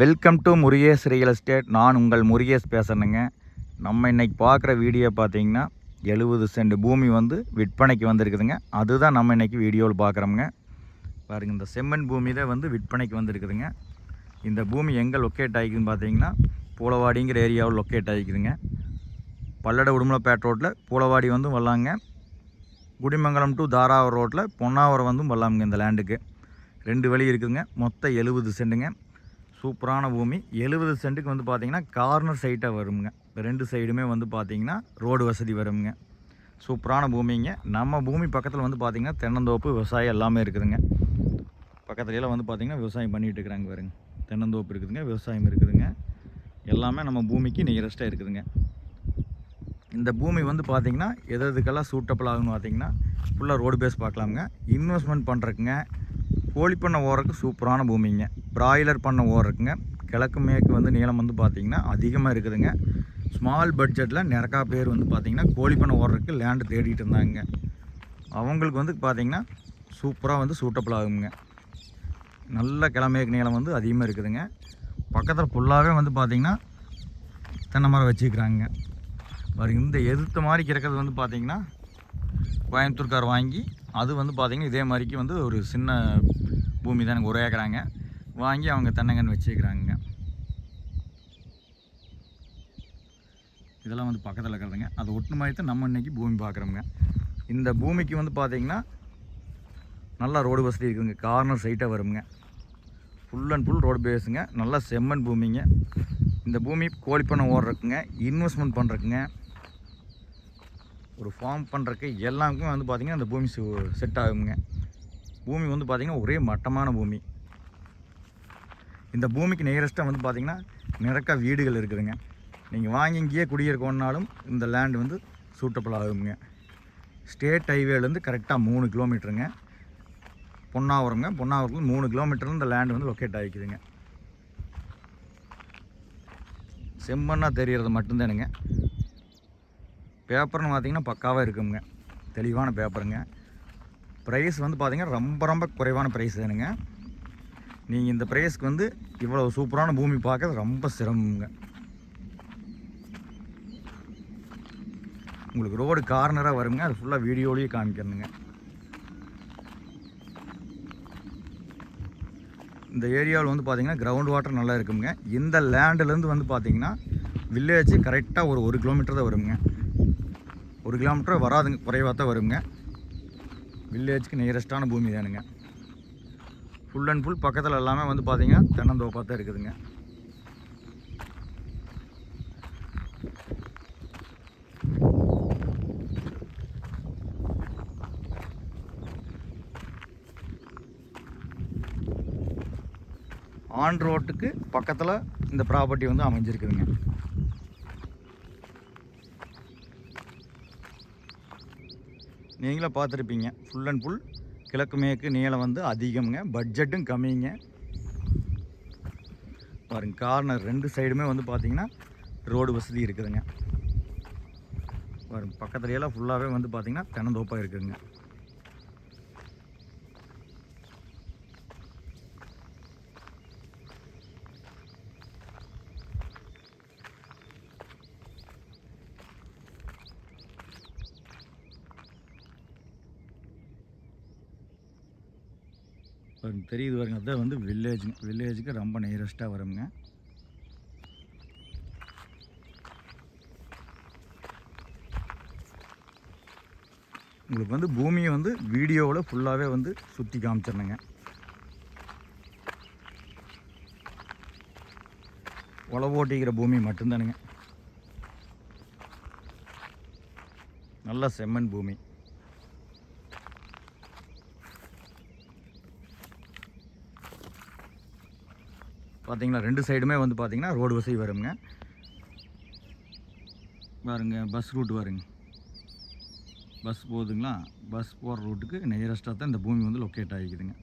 Welcome to Murugesh real estate நான் உங்கள் முருகேஷ் பேசுகிறேங்க நம்ம இன்னைக்கு பார்க்குற வீடியோ பார்த்தீங்கன்னா எழுபது சென்ட் பூமி வந்து விற்பனைக்கு வந்திருக்குதுங்க. அதுதான் நம்ம இன்னைக்கு வீடியோவில் பார்க்குறோமுங்க. பாருங்கள் இந்த செம்மண் பூமி தான் வந்து விற்பனைக்கு வந்திருக்குதுங்க. இந்த பூமி எங்கே லொக்கேட் ஆகிக்குதுன்னு பார்த்தீங்கன்னா பூலவாடிங்கிற ஏரியாவில் லொக்கேட் ஆகிக்குதுங்க. பல்லட உடுமலைப்பேட் ரோட்டில் பூலவாடி வந்து வரலாங்க. குடிமங்கலம் டு தாராவரம் ரோட்டில் பொன்னாவரம் வந்து வரலாமுங்க இந்த லேண்டுக்கு ரெண்டு வழி இருக்குதுங்க. மொத்தம் எழுபது சென்ட்டுங்க. சூப்பரான பூமி. எழுபது சென்ட்டுக்கு வந்து பார்த்தீங்கன்னா கார்னர் சைட்டாக வருங்க ரெண்டு சைடுமே வந்து பார்த்தீங்கன்னா ரோடு வசதி வருங்க சூப்பரான பூமிங்க. நம்ம பூமி பக்கத்தில் வந்து பார்த்திங்கன்னா தென்னந்தோப்பு விவசாயம் எல்லாமே இருக்குதுங்க. பக்கத்துலலாம் வந்து பார்த்திங்கன்னா விவசாயம் பண்ணிகிட்டு இருக்கிறாங்க பாருங்க. தென்னந்தோப்பு இருக்குதுங்க விவசாயம் இருக்குதுங்க. எல்லாமே நம்ம பூமிக்கு நியரஸ்ட்டாக இருக்குதுங்க. இந்த பூமி வந்து பார்த்திங்கன்னா எது எதுக்கெல்லாம் சூட்டபிள் ஆகுன்னு பார்த்தீங்கன்னா ஃபுல்லாக ரோடு பேஸ் பார்க்கலாமுங்க. இன்வெஸ்ட்மெண்ட் பண்ணுறதுக்குங்க கோழி பண்ண ஓடுறதுக்கு சூப்பரான பூமிங்க. பிராய்லர் பண்ணை இருக்குங்க. கிழக்கு மேற்கு வந்து நீளம் வந்து பார்த்திங்கன்னா அதிகமாக இருக்குதுங்க. ஸ்மால் பட்ஜெட்டில் நிறக்கா பேர் வந்து பார்த்திங்கன்னா கோழி பண்ணை ஓடுறதுக்கு லேண்டு தேடிட்டு இருந்தாங்க. அவங்களுக்கு வந்து பார்த்திங்கன்னா சூப்பராக வந்து சூட்டபிள் ஆகுங்க. நல்ல கிழமேக்கு நீளம் வந்து அதிகமாக இருக்குதுங்க. பக்கத்தில் ஃபுல்லாகவே வந்து பார்த்திங்கன்னா தென்னை மரம் வச்சுக்கிறாங்க பாருங்க இந்த எதிர்த்த மாதிரி கிடக்கிறது வந்து பார்த்திங்கன்னா கோயம்புத்தூர்கார் வாங்கி அது வந்து பார்த்திங்கன்னா இதே மாதிரிக்கு வந்து ஒரு சின்ன பூமி தான் ஒரு ஏக்கராங்க. வாங்கி அவங்க தென்னங்கன்று வச்சுக்கிறாங்க. இதெல்லாம் வந்து பக்கத்தில் இருக்கிறதுங்க. அதை ஒட்டு மாதிரி தான் நம்ம இன்னைக்கு பூமி பார்க்குறோங்க இந்த பூமிக்கு வந்து பார்த்திங்கன்னா நல்லா ரோடு வசதி இருக்குதுங்க. கார்னர் சைட்டாக வருங்க. ஃபுல் அண்ட் ஃபுல் ரோடு பேஸுங்க நல்லா செம்மண் பூமிங்க. இந்த பூமி கோழி பண்ணை ஓடுறதுக்குங்க. இன்வெஸ்ட்மெண்ட் பண்ணுறக்குங்க ஒரு ஃபார்ம் பண்ணுறக்கு எல்லாருக்குமே வந்து பார்த்திங்கன்னா அந்த பூமி செட் ஆகுங்க. பூமி வந்து பார்த்திங்கன்னா ஒரே மட்டமான பூமி. இந்த பூமிக்கு நியரஸ்ட்டாக வந்து பார்த்திங்கன்னா நிறக்க வீடுகள் இருக்குதுங்க. நீங்கள் வாங்கி இங்கேயே குடியிருக்கோன்னாலும் இந்த லேண்ட் வந்து சூட்டபிள் ஆகுங்க. ஸ்டேட் ஹைவேலேருந்து கரெக்டாக மூணு கிலோமீட்டருங்க பொன்னாவரங்க பொன்னாவரத்தில் மூணு கிலோமீட்டரில் இந்த லேண்ட் வந்து லொக்கேட் ஆகிக்குதுங்க. செம்மண்ணாக தெரிகிறது மட்டும்தானுங்க. பேப்பர்னு பார்த்திங்கன்னா பக்காவாக இருக்குங்க. தெளிவான பேப்பருங்க ப்ரைஸ் வந்து பார்த்திங்கன்னா ரொம்ப ரொம்ப குறைவான ப்ரைஸ் தானுங்க. நீங்கள் இந்த ப்ரைஸ்க்கு வந்து இவ்வளோ சூப்பரான பூமி பார்க்கறது ரொம்ப சிரமங்க. உங்களுக்கு ரோடு கார்னராக வருங்க அது ஃபுல்லாக வீடியோலேயே காமிக்கணுங்க இந்த ஏரியாவில் வந்து பார்த்தீங்கன்னா கிரவுண்ட் வாட்டர் நல்லா இருக்குங்க. இந்த லேண்டுலேருந்து வந்து பார்த்தீங்கன்னா வில்லேஜ் கரெக்டாக ஒரு ஒரு கிலோமீட்டர் தான் வருங்க. ஒரு கிலோமீட்டர் வராதுங்க குறைவாக தான் வருங்க. வில்லேஜ்க்கு நியரஸ்டான பூமி தானுங்க. ஃபுல் அண்ட் ஃபுல் பக்கத்தில் எல்லாமே வந்து பார்த்தீங்கன்னா தென்னந்தோப்பாக தான் இருக்குதுங்க. ஆன் ரோட்டுக்கு பக்கத்தில் இந்த ப்ராப்பர்ட்டி வந்து அமைஞ்சிருக்குதுங்க. நீங்களே பார்த்துருப்பீங்க. ஃபுல் அண்ட் ஃபுல் கிழக்கு மேற்கு நீளம் வந்து அதிகம்ங்க. பட்ஜெட்டும் கம்மிங்க. பாருங்க கார்னர் ரெண்டு சைடுமே வந்து பார்த்தீங்கன்னா ரோடு வசதி இருக்குதுங்க. பாருங்க பக்கத்துலையெல்லாம் ஃபுல்லாகவே வந்து பார்த்திங்கன்னா தென்னந்தோப்பாக இருக்குதுங்க. தெரியுது பாருங்க. அதுதான் வந்து வில்லேஜுங்க வில்லேஜுக்கு ரொம்ப நியரஸ்ட்டாக வருங்க. உங்களுக்கு வந்து பூமியை வந்து வீடியோவில் ஃபுல்லாகவே வந்து சுற்றி காமிச்சிடணுங்க. உழவு ஓட்டிக்கிற பூமி மட்டும்தானுங்க. நல்ல செம்மண் பூமி. பார்த்தீங்களா ரெண்டு சைடுமே வந்து பார்த்தீங்கன்னா ரோடு வசதி வருங்க. பாருங்க பஸ் ரூட் வருங்க பஸ் போகுதுங்களா பஸ் போகிற ரூட்டுக்கு நியரஸ்ட்டாக தான் இந்த பூமி வந்து லொக்கேட் ஆகிக்குதுங்க.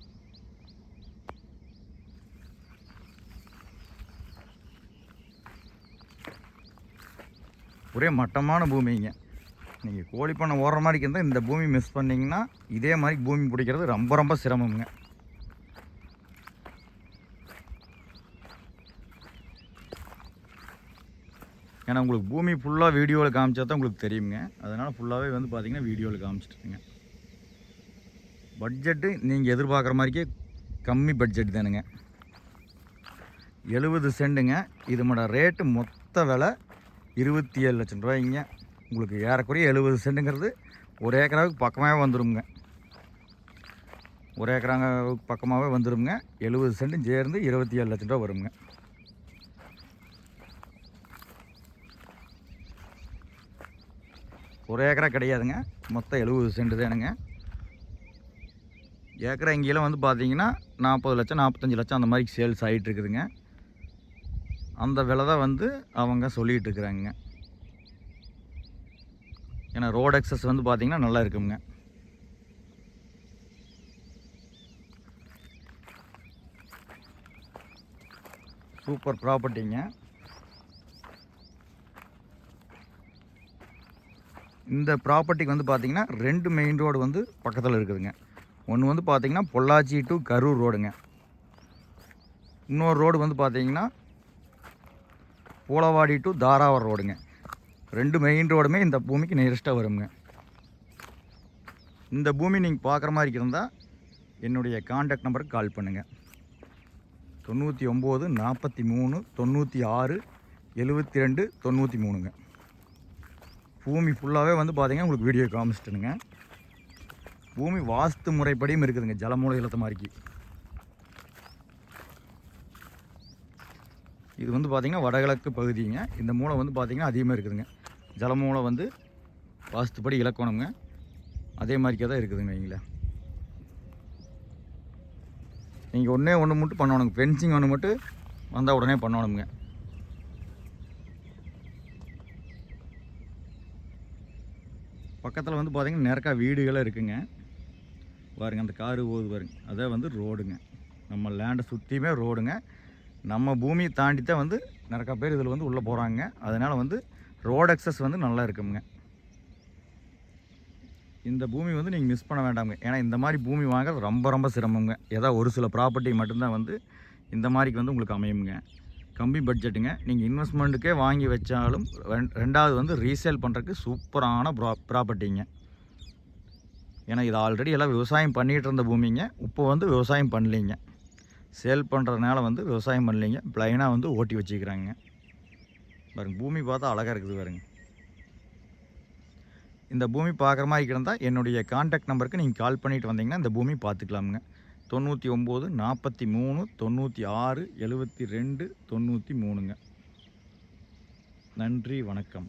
ஒரே மட்டமான பூமிங்க. நீங்கள் கோழி பண்ணை ஓடுற மாதிரி இருந்தால் இந்த பூமி மிஸ் பண்ணிங்கன்னா இதே மாதிரி பூமி பிடிக்கிறது ரொம்ப ரொம்ப சிரமம்ங்க. ஏன்னா உங்களுக்கு பூமி ஃபுல்லாக வீடியோவில் காமிச்சா தான் உங்களுக்கு தெரியுங்க. அதனால் ஃபுல்லாகவே வந்து பார்த்திங்கன்னா வீடியோவில் காமிச்சிட்டுருங்க பட்ஜெட்டு நீங்கள் எதிர்பார்க்குற மாதிரிக்கே கம்மி பட்ஜெட் தானுங்க. எழுபது சென்ட்டுங்க இதனோட ரேட்டு மொத்த விலை இருபத்தி ஏழு லட்சம் ரூபாய்ங்க. உங்களுக்கு ஏறக்குறைய எழுபது சென்ட்டுங்கிறது ஒரு ஏக்கராவுக்கு பக்கமாகவே வந்துடுங்க ஒரு ஏக்கராங்க பக்கமாகவே வந்துடுங்க எழுபது சென்ட்டும் சேர்ந்து இருபத்தி ஏழு லட்சம் ரூபா வருங்க. ஒரு ஏக்கரா கிடையாதுங்க. மொத்தம் எழுபது சென்ட் தானுங்க. ஏக்கரா இங்கெல்லாம் வந்து பார்த்தீங்கன்னா நாற்பது லட்சம் நாற்பத்தஞ்சு லட்சம் அந்த மாதிரி சேல்ஸ் ஆகிட்டு இருக்குதுங்க அந்த விலை தான் வந்து அவங்க சொல்லிகிட்டு இருக்கிறாங்க ஏன்னா ரோட் அக்சஸ் வந்து பார்த்தீங்கன்னா நல்லா இருக்குங்க. சூப்பர் ப்ராப்பர்ட்டிங்க இந்த ப்ராப்பர்ட்டிக்கு வந்து பார்த்திங்கன்னா ரெண்டு மெயின் ரோடு வந்து பக்கத்தில் இருக்குதுங்க. ஒன்று வந்து பார்த்தீங்கன்னா பொள்ளாச்சி டு கரூர் ரோடுங்க இன்னொரு ரோடு வந்து பார்த்தீங்கன்னா பூலவாடி டு தாராவரம் ரோடுங்க ரெண்டு மெயின் ரோடுமே இந்த பூமிக்கு நியரஸ்ட்டாக வருங்க இந்த பூமி நீங்கள் பார்க்குற மாதிரி இருந்தால் என்னுடைய காண்டாக்ட் நம்பருக்கு கால் பண்ணுங்கள் தொண்ணூற்றி ஒம்பது நாற்பத்தி மூணு தொண்ணூற்றி ஆறு எழுபத்தி ரெண்டு தொண்ணூற்றி மூணுங்க. பூமி ஃபுல்லாகவே வந்து பார்த்திங்கன்னா உங்களுக்கு வீடியோ காமிச்சிட்டுனுங்க. பூமி வாஸ்து முறைப்படியும் இருக்குதுங்க. ஜலமூல இலத்த மாதிரிக்கு இது வந்து பார்த்திங்கன்னா வடகிழக்கு பகுதிங்க. இந்த மூளை வந்து பார்த்திங்கன்னா அதிகமாக இருக்குதுங்க. ஜலமூலை வந்து வாஸ்துப்படி இலக்கணுங்க அதே மாதிரிக்கே தான் இருக்குதுங்க வைங்களேன் நீங்கள் ஒன்றே ஒன்று மட்டும் பண்ணணுங்க. ஃபென்சிங் ஒன்று மட்டும் வந்தால் உடனே பண்ணணுங்க. பக்கத்தில் வந்து பார்த்திங்கன்னா நிறைக்கா வீடுகளும் இருக்குங்க. பாருங்க அந்த காரு போகுது பாருங்க. அதே வந்து ரோடுங்க. நம்ம லேண்டை சுற்றியுமே ரோடுங்க. நம்ம பூமியை தாண்டி தான் வந்து நிறையா பேர் இதில் வந்து உள்ளே போகிறாங்க அதனால் வந்து ரோடு அக்சஸ் வந்து நல்லா இருக்குங்க. இந்த பூமி வந்து நீங்கள் மிஸ் பண்ண வேண்டாமுங்க. ஏன்னா இந்த மாதிரி பூமி வாங்குறது ரொம்ப ரொம்ப சிரமங்க. ஏதோ ஒரு சில ப்ராப்பர்ட்டி மட்டும்தான் வந்து இந்த மாதிரிக்கு வந்து உங்களுக்கு அமையுங்க. கம்மி பட்ஜெட்டுங்க. நீங்கள் இன்வெஸ்ட்மெண்ட்டுக்கே வாங்கி வச்சாலும் ரெண்- ரெண்டாவது வந்து ரீசேல் பண்ணுறதுக்கு சூப்பரான ப்ரா ப்ராப்பர்ட்டிங்க. ஏன்னா இது ஆல்ரெடி எல்லாம் விவசாயம் பண்ணிகிட்டு இருந்த பூமிங்க. இப்போ வந்து விவசாயம் பண்ணலிங்க. சேல் பண்ணுறதுனால வந்து விவசாயம் பண்ணலிங்க. ப்ளைனாக வந்து ஓட்டி வச்சுக்கிறாங்க. பாருங்க பூமி பார்த்தா அழகாக இருக்குது பாருங்க. இந்த பூமி பார்க்குற மாதிரி இருந்தால் என்னுடைய கான்டாக்ட் நம்பருக்கு நீங்கள் கால் பண்ணிவிட்டு வந்தீங்கன்னா இந்த பூமி பார்த்துக்கலாமுங்க. தொண்ணூற்றி ஒம்பது நாற்பத்தி மூணு தொண்ணூற்றி ஆறு எழுபத்தி ரெண்டு தொண்ணூற்றி மூணுங்க. நன்றி வணக்கம்.